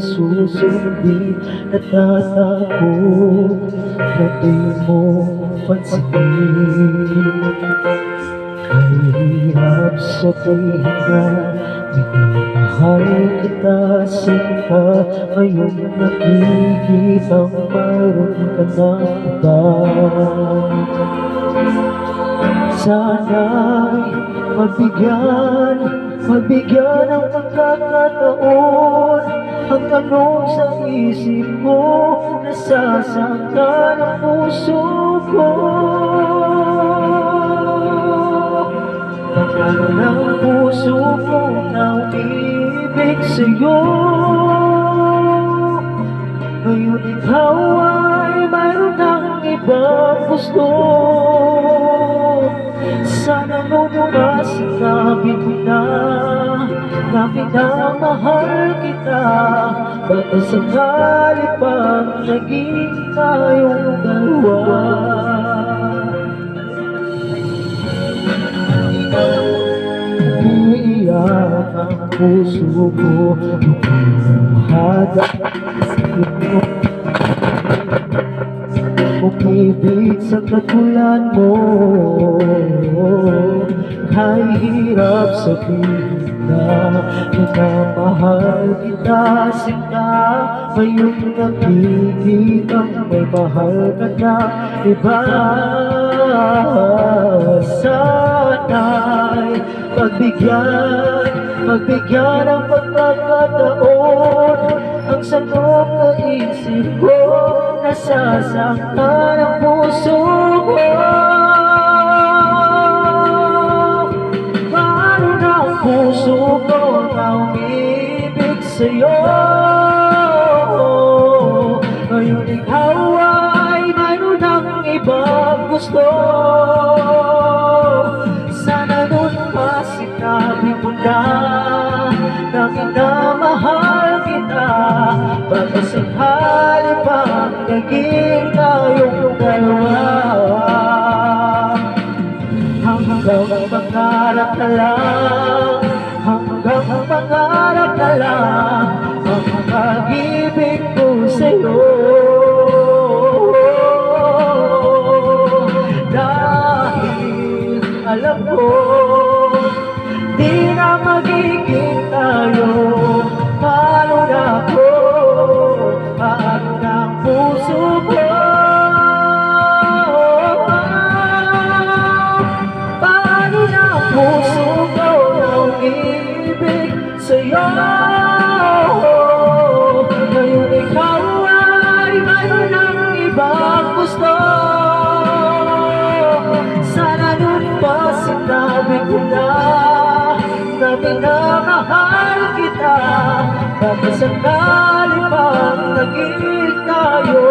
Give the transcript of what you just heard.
susundin Natatakot na di mo pansinin. Kahirap sa tinga Minamahal kita sinta. Ngayon nakikitang mayroon ka na iba. Sana'y mabigyan Mabigyan ng pagkakataon. Ang tanong sa isip ko Nasasaktan ang puso ko. Pagkano ng puso ko na umibig sa'yo. Ngayon ikaw ay mayroon ng ibang gusto. Sana noon mas sinabi ko na Na minamahal kita Baka sakali pang naging tayong dalawa? Umiiyak ang puso ko Lumuhada Umibig sa katulad mo. Kahirap sabihin na Minamahal kita. Sinta Ngayon nakikita may mahal ka na. Iba Sana'y pagbigyan Pagbigyan ng pagkakataon. Ang sanong na isip ko Nasasaktan ang puso ko. Paano na ang puso ko na umibig sa'yo. Ngayon ikaw ay mayroon ng ibang gusto. Sana nun pa sinabi mo na Na minamahal kita Baka naging tayong dalawa. Hanggang pangarap na lang. Hanggang pangarap na lang. Ang pag-ibig ko sa'yo. Dahil alam ko Di na magiging tayo pa sinabi ko na na minamahal kita baka sakali pang naging tayo